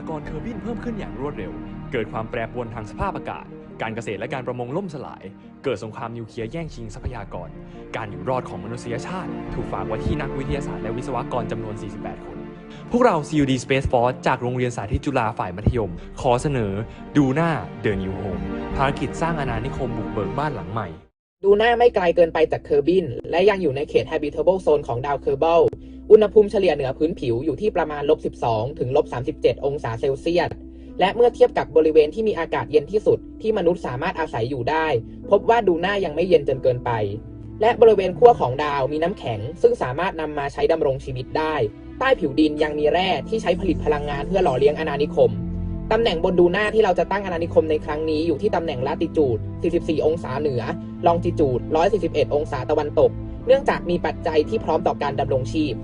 ากรเคอร์บินเพิ่มขึ้นอย่างรวดเร็ว เกิดความแปรปรวนทางสภาพอากาศ การเกษตรและการประมงล่มสลาย เกิดสงครามนิวเคลียร์แย่งชิงทรัพยากร การอยู่รอดของมนุษยชาติ ถูกฝากไว้ที่นักวิทยาศาสตร์และวิศวกรจำนวน 48 คน พวกเรา CUD Space Force จากโรงเรียนสาธิตจุฬาฝ่ายมัธยม ขอเสนอ ดูหน้า The New Home ภารกิจสร้างอาณานิคมบุกเบิกบ้านหลังใหม่ ดูหน้าไม่ไกลเกินไปจากเคอร์บิน และยังอยู่ในเขต habitable zone ของดาวเคอร์เบิล อุณหภูมิเฉลี่ยเหนือพื้นผิวอยู่ที่ประมาณลบ12 ถึงลบ37 องศาเซลเซียส และเมื่อเทียบกับบริเวณที่มีอากาศเย็นที่สุดที่มนุษย์สามารถอาศัยอยู่ได้ พบว่าดูหน้ายังไม่เย็นจนเกินไป และบริเวณขั้วของดาวมีน้ำแข็ง ซึ่งสามารถนำมาใช้ดำรงชีวิตได้ ใต้ผิวดินยังมีแร่ที่ใช้ผลิตพลังงานเพื่อหล่อเลี้ยงอาณานิคมตำแหน่งบนดูหน้าที่เราจะตั้งอาณานิคมในครั้งนี้อยู่ที่ตำแหน่งลาติจูด 44 องศาเหนือ ลองจิจูด 141 องศาตะวันตก เนื่องจากมีปัจจัยที่พร้อมต่อการดำรงชีพ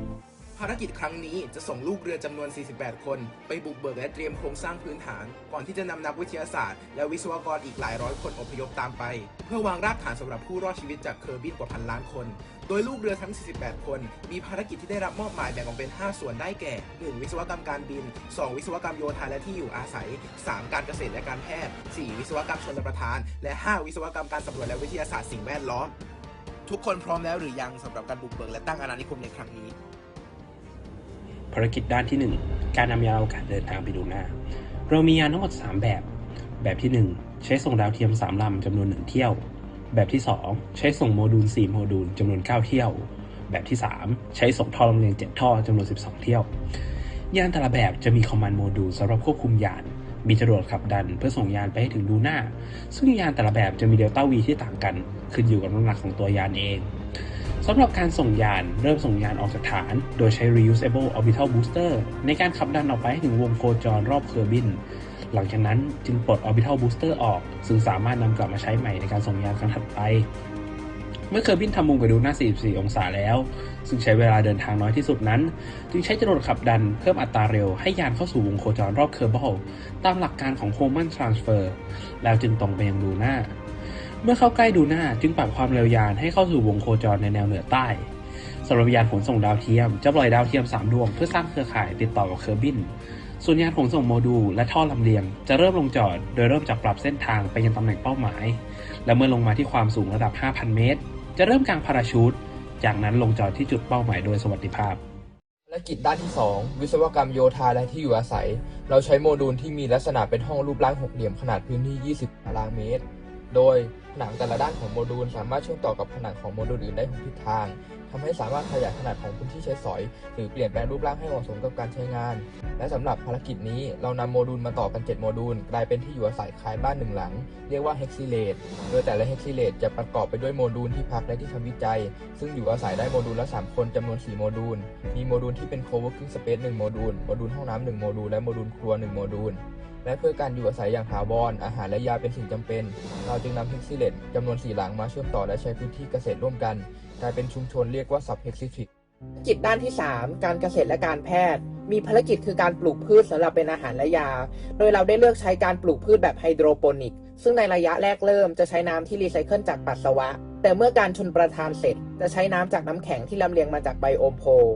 ภารกิจครั้งนี้จะส่งลูกเรือจำนวน 48 คน ไปบุกเบิกและเตรียมโครงสร้างพื้นฐาน ก่อนที่จะนำนักวิทยาศาสตร์และวิศวกรอีกหลายร้อยคนอพยพตามไป เพื่อวางรากฐานสำหรับผู้รอดชีวิตจากเคอร์บินกว่าพันล้านคน โดยลูกเรือทั้ง 48 คน มีภารกิจที่ได้รับมอบหมายแบ่งออกเป็น 5 ส่วนได้แก่ 1. วิศวกรรมการบิน 2. วิศวกรรมโยธาและที่อยู่อาศัย 3. การเกษตรและการแพทย์ 4. วิศวกรรมชนประทาน และ 5. วิศวกรรมการสำรวจและวิทยาศาสตร์สิ่งแวดล้อม ทุกคนพร้อมแล้วหรือยังสำหรับการบุกเบิกและตั้งอาณานิคมในครั้งนี้ ภารกิจด้านที่ 1 การนำยานอวกาศเดินทางไปดูหน้า เรามียานทั้งหมด 3 แบบ แบบที่ 1 ใช้ส่งดาวเทียม 3 ลำจำนวน 1 เที่ยว แบบที่ 2 ใช้ส่งโมดูล 4 โมดูลจำนวน 9 เที่ยว แบบที่ 3 ใช้ส่งท่อลำเลียง 7 ท่อจำนวน 12 เที่ยวยานแต่ละแบบจะมีคอมมานด์โมดูลสำหรับควบคุมยานมีจรวดขับดันเพื่อส่งยานไปให้ถึงดูหน้า ซึ่งยานแต่ละแบบจะมีเดลต้าวีที่ต่างกัน ขึ้นอยู่กับน้ำหนักของตัวยานเอง สำหรับการส่งยานเริ่มส่งยานออกจากฐาน โดยใช้ reusable orbital booster ในการขับดันออกไปให้ถึงวงโคจรรอบเคอร์บิน หลังจากนั้นจึงปลด orbital booster ออก ซึ่งสามารถนำกลับมาใช้ใหม่ในการส่งยานครั้งถัดไป เมื่อเคอร์บินทำมุมไปดูหน้า 44 องศาแล้ว ซึ่งใช้เวลาเดินทางน้อยที่สุดนั้น จึงใช้จรวดขับดันเพิ่มอัตราเร็วให้ยานเข้าสู่วงโคจรรอบเคอร์เบิลตามหลักการของ Hohmann transfer แล้วจึงตรงไปยังดูหน้า เมื่อเข้าใกล้ดูหน้าจึงปรับความเร็วยานให้เข้าสู่วงโคจรในแนวเหนือใต้สำหรับยานขนส่งดาวเทียมจะปล่อยดาวเทียม 3 ดวงเพื่อสร้างเครือข่ายติดต่อกับเคอร์บิน ส่วนยานขนส่งโมดูลและท่อลำเลียง จะเริ่มลงจอด โดยเริ่มจากปรับเส้นทางไปยังตำแหน่งเป้าหมาย และเมื่อลงมาที่ความสูงระดับ 5,000 เมตร จะเริ่มกางพาราชูตจากนั้นลงจอดที่จุดเป้าหมายโดยสวัสดิภาพภารกิจด้านที่ 2 วิศวกรรมโยธาและที่อยู่อาศัย เราใช้โมดูลที่มีลักษณะเป็นห้องรูปร่างหกเหลี่ยมขนาดพื้นที่ 20 ตารางเมตร โดยผนังแต่ละด้านของโมดูล สามารถเชื่อมต่อกับผนังของโมดูลอื่นได้ทุกทิศทางทำให้สามารถขยายขนาดของพื้นที่ใช้สอย หรือเปลี่ยนแปลงรูปร่างให้เหมาะสมกับการใช้งาน และสำหรับภารกิจนี้เรานำโมดูลมาต่อกัน 7 โมดูล กลายเป็นที่อยู่อาศัยคล้ายบ้านหนึ่งหลัง เรียกว่าเฮกซิเลตโดยแต่ละเฮกซิเลตจะประกอบไปด้วยโมดูลที่พักและที่ทำวิจัย ซึ่งอยู่อาศัยได้โมดูลละ 3 คนจำนวน 4 โมดูล มีโมดูลที่เป็น co-working space 1โมดูล โมดูลห้องน้ำ1โมดูล และโมดูลครัว1โมดูล และเพื่อการอยู่อาศัยอย่างถาวรอาหารและยาเป็นสิ่งจำเป็น เราจึงนำเฮกซิเลตจำนวน4หลังมาเชื่อมต่อและใช้พื้นที่เกษตรร่วมกัน กลายเป็นชุมชนเรียกว่า sub hexitric กิจด้านที่ 3 การเกษตรและการแพทย์ มีภารกิจคือการปลูกพืชสำหรับเป็นอาหารและยา โดยเราได้เลือกใช้การปลูกพืชแบบไฮโดรโปนิก ซึ่งในระยะแรกเริ่มจะใช้น้ำที่รีไซเคิลจากปัสสาวะ แต่เมื่อการชนประทานเสร็จ จะใช้น้ำจากน้ำแข็งที่ลำเลียงมาจากไบโอมโพล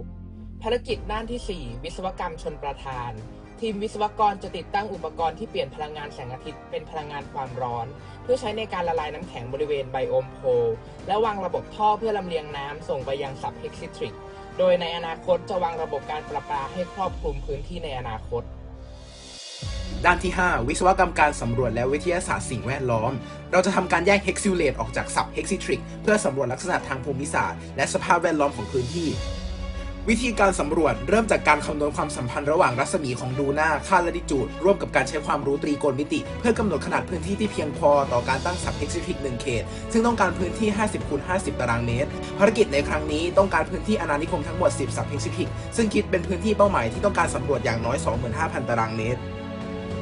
ภารกิจด้านที่ 4 วิศวกรรมชนประทาน ทีมวิศวกรจะติดตั้งอุปกรณ์ที่เปลี่ยนพลังงานแสงอาทิตย์เป็นพลังงานความร้อน เพื่อใช้ในการละลายน้ำแข็งบริเวณไบโอมโพลและวางระบบท่อเพื่อลำเลียงน้ำส่งไปยังซับเฮกซิทริก โดยในอนาคตจะวางระบบการประปาให้ครอบคลุมพื้นที่ในอนาคต ด้านที่ 5 วิศวกรรมการสำรวจและวิทยาศาสตร์สิ่งแวดล้อม เราจะทำการแยกเฮกซิลเลตออกจากซับเฮกซิทริกเพื่อสำรวจลักษณะทางภูมิศาสตร์และสภาพแวดล้อมของพื้นที่ วิธีการสำรวจเริ่มจากการคำนวณความสัมพันธ์ระหว่างรัศมีของดูหน้าค่าละดิจูด ร่วมกับการใช้ความรู้ตรีโกณมิติ เพื่อกำหนดขนาดพื้นที่ที่เพียงพอต่อการตั้งสับเฮกซิฟิก1เขต ซึ่งต้องการพื้นที่ 50คูณ50 ตารางเมตร ภารกิจในครั้งนี้ต้องการพื้นที่อาณานิคมทั้งหมด 10 สับเฮกซิฟิกซึ่งคิดเป็นพื้นที่เป้าหมายที่ต้องการสำรวจอย่างน้อย 25,000 ตารางเมตร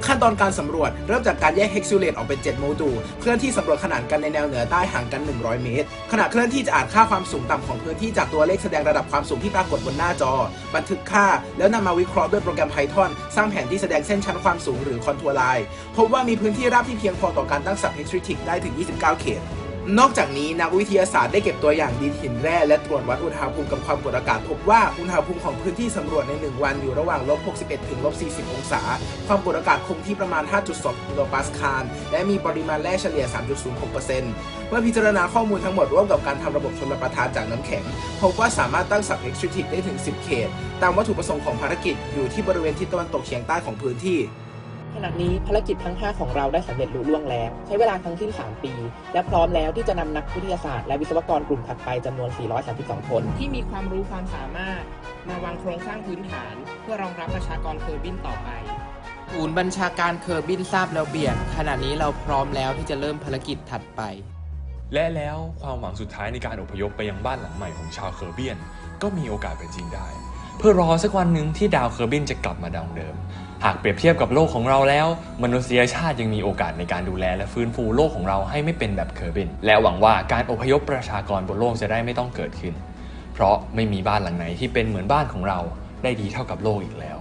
ขั้นตอนการสำรวจเริ่มจากการแยกเฮกซิเลตออกเป็น 7 โมดูลเคลื่อนที่สำรวจขนานกันในแนวเหนือใต้ห่างกัน 100 เมตร ขณะเคลื่อนที่จะอ่านค่าความสูงต่ำของพื้นที่จากตัวเลขแสดงระดับความสูงที่ปรากฏบนหน้าจอ บันทึกค่า แล้วนำมาวิเคราะห์ด้วยโปรแกรม Python สร้างแผนที่แสดงเส้นชั้นความสูงหรือคอนทัวร์ไลน์พบว่ามีพื้นที่ราบที่เพียงพอต่อการตั้งสับเฮกซิทริกได้ถึง 29 เขต นอกจากนี้นักวิทยาศาสตร์ได้เก็บตัวอย่างดินหินแร่และตรวจวัดอุณหภูมิกับความกดอากาศพบว่าอุณหภูมิของพื้นที่สำรวจใน 1 วันอยู่ระหว่างลบ61ถึงลบ40 องศา ความกดอากาศคงที่ประมาณ 5.2กิโลปาสคาลและมีปริมาณแร่เฉลี่ย 3.06%เมื่อพิจารณาข้อมูลทั้งหมดร่วมกับการทำระบบชลประทานจากน้ำแข็ง พบว่าสามารถตั้งสับ extrinsic ได้ถึง 10 เขต ตามวัตถุประสงค์ของภารกิจอยู่ที่บริเวณทิศตะวันตกเฉียงใต้ของพื้นที่ ขณะนี้ภารกิจทั้ง 5 ของเราได้สำเร็จลุล่วงแล้ว ใช้เวลาทั้งสิ้น 3 ปี และพร้อมแล้วที่จะนำนักวิทยาศาสตร์และวิศวกรกลุ่มถัดไปจำนวน 432 คน ที่มีความรู้ความสามารถ มาวางโครงสร้างพื้นฐาน เพื่อรองรับประชากรเคอร์บินต่อไปศูนย์บัญชาการเคอร์บินทราบแล้วเบียดขณะนี้เราพร้อมแล้วที่จะเริ่มภารกิจถัดไป และแล้วความหวังสุดท้ายในการอพยพไปยังบ้านหลังใหม่ของชาวเคอร์เบียน ก็มีโอกาสเป็นจริงได้ เพื่อรอสักวันหนึ่งที่ดาวเคอร์บินจะกลับมาดังเดิม หากเปรียบเทียบกับโลกของเราแล้ว มนุษยชาติยังมีโอกาสในการดูแลและฟื้นฟูโลกของเราให้ไม่เป็นแบบเคอร์บิน และหวังว่าการอพยพประชากรบนโลกจะได้ไม่ต้องเกิดขึ้น เพราะไม่มีบ้านหลังไหนที่เป็นเหมือนบ้านของเราได้ดีเท่ากับโลกอีกแล้ว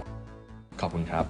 ขอบคุณครับ